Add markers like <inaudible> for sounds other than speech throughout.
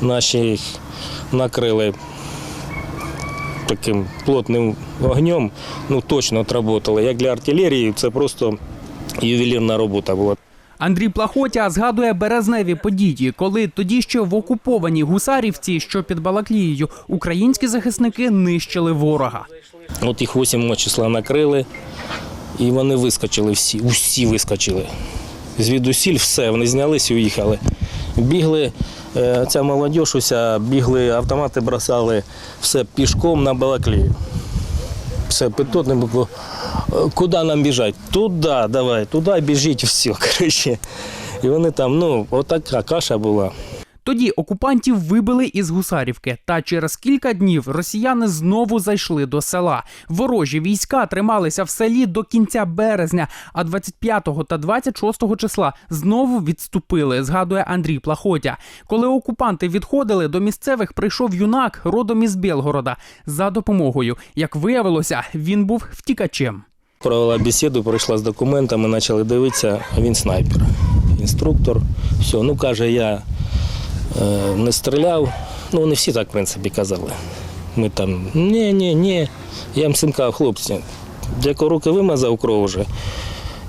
Наші їх накрили таким плотним вогнем, ну точно отработали. Як для артилерії, це просто ювелірна робота була. Андрій Плахотя згадує березневі події, коли тоді ще в окупованій гусарівці, що під Балаклією, українські захисники нищили ворога. От їх 8 числа накрили, і вони вискочили всі, усі вискочили. Звідусіль все, вони знялись і уїхали. Бігли, е, ця молодь уся, бігли, автомати бросали, все пішком на Балаклію. Все, питотне було, «Е, куди нам біжать? Туди, давай, туди біжіть, все, <laughs> коротше. І вони там, ну, отака каша була. Тоді окупантів вибили із Гусарівки, та через кілька днів росіяни знову зайшли до села. Ворожі війська трималися в селі до кінця березня, а 25 та 26 числа знову відступили. Згадує Андрій Плахотя. Коли окупанти відходили, до місцевих прийшов юнак родом із Білгорода за допомогою. Як виявилося, він був втікачем. Провела бесіду, прийшла з документами, почали дивитися, він снайпер, інструктор. Все, ну каже, я не стріляв. Ну, вони всі так, в принципі, казали. Ми там, ні, ні, ні. Я їм синкав, хлопці, як руки вимазав кров вже.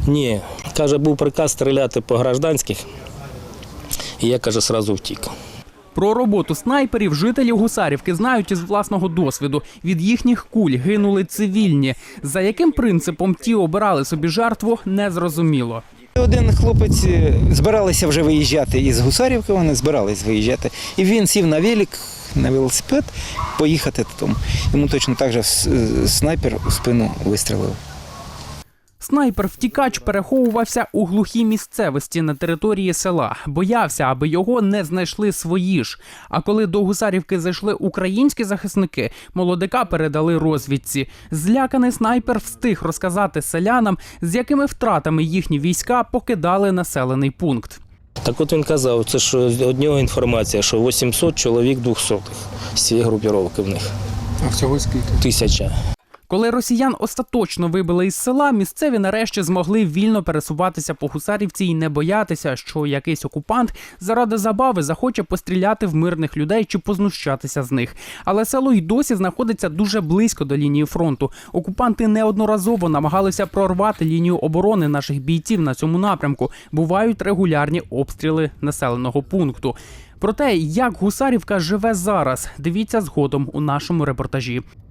Ні. Каже, був приказ стріляти по гражданських. І я, каже, сразу втік. Про роботу снайперів жителі Гусарівки знають із власного досвіду. Від їхніх куль гинули цивільні. За яким принципом ті обирали собі жертву, незрозуміло. Один хлопець е, збиралися вже виїжджати із Гусарівки, вони збирались виїжджати. І він сів на велик, на велосипед, поїхати Тому Йому точно так же е, снайпер у спину вистрелив. Снайпер-втікач переховувався у глухій місцевості на території села. Боявся, аби його не знайшли свої ж. А коли до Гусарівки зайшли українські захисники, молодика передали розвідці. Зляканий снайпер встиг розказати селянам, з якими втратами їхні війська покидали населений пункт. Так от він казав, це ж від нього інформація, що 800 чоловік 200 з цієї групіровки в них. А всього скільки? Тисяча. Коли росіян остаточно вибили із села, місцеві нарешті змогли вільно пересуватися по гусарівці і не боятися, що якийсь окупант заради забави захоче постріляти в мирних людей чи познущатися з них. Але село й досі знаходиться дуже близько до лінії фронту. Окупанти неодноразово намагалися прорвати лінію оборони наших бійців на цьому напрямку. Бувають регулярні обстріли населеного пункту. Про те, як Гусарівка живе зараз, дивіться згодом у нашому репортажі.